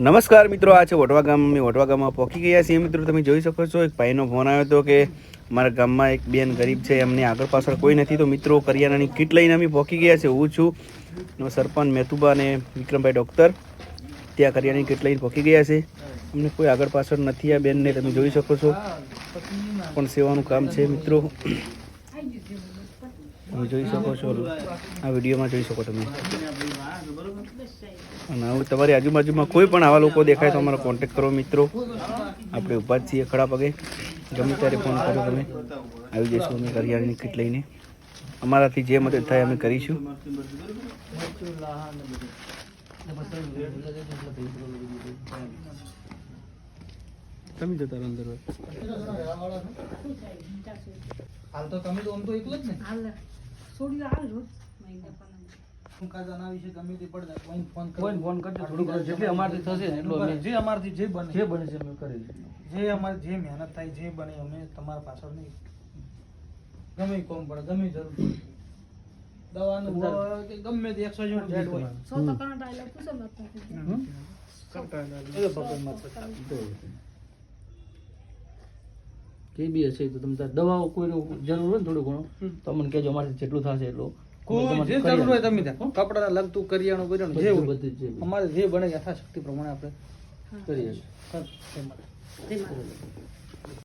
નમસ્કાર મિત્રો, આ છે વટવા ગામ. અમે વટવા ગામમાં પહોંચી ગયા છીએ. મિત્રો, તમે જોઈ શકો છો, એક ભાઈનો ફોન આવ્યો હતો કે મારા ગામમાં એક બેન ગરીબ છે, એમને આગળ પાછળ કોઈ નથી. તો મિત્રો, કરિયાણાની કીટ લઈને અમે પહોંચી ગયા છે હું છું સરપંચ મેતુબા અને વિક્રમભાઈ ડૉક્ટર. ત્યાં કરિયાણાની કીટ લઈને પહોંચી ગયા છે. અમને કોઈ આગળ પાછળ નથી આ બેનને, તમે જોઈ શકો છો. પણ સેવાનું કામ છે, મિત્રો. તમે જોઈ શકો છો. આ વિડીયોમાં જોઈ શકો તમે. અને હવે તમારી આજુબાજુમાં કોઈ પણ આવા લોકો દેખાય તો અમારો કોન્ટેક્ટ કરો મિત્રો. આપણે ઊભા જ છીએ ખડા પગે. ગમે ત્યારે ફોન કરો તમે. આવી જઈશું અમે કરિયાણાની કીટ લઈને. અમારાથી જે મદદ થાય અમે કરીશું. તમે જતા અંદર. હાલ તો તમે તો આમ તો એકલો જ ને? હાલ. છોડી હાલ રોજ. મહિના પણ હું વિશે ગમે તે પડે કોઈને ફોન કરો કોઈને ફોન કરજો થોડું ઘણું જેટલી અમારથી થશે એટલું અમે જે અમારથી જે બને. જે બને છે અમે કરીશું જે અમારે જે મહેનત થાય જે બને અમે તમારા પાછળ નહીં. ગમે કોમ પડે ગમે જરૂર પડે. દવાનું કે ગમે તે એકસો ઝેડ હોય. સો ટકાનો ડાયલોગ પૂછો મત એ કઈ બી હશે તો તમને દવાઓ કોઈ જરૂર હોય ને થોડું ઘણું તો કહેજો અમારે જેટલું થશે એટલું. કોઈ જે જરૂર હોય તમે ત્યાં. કપડા લગતું કરિયાણું જે બધું જ જે અમારે જે બને યથાશક્તિ પ્રમાણે આપણે કરીએ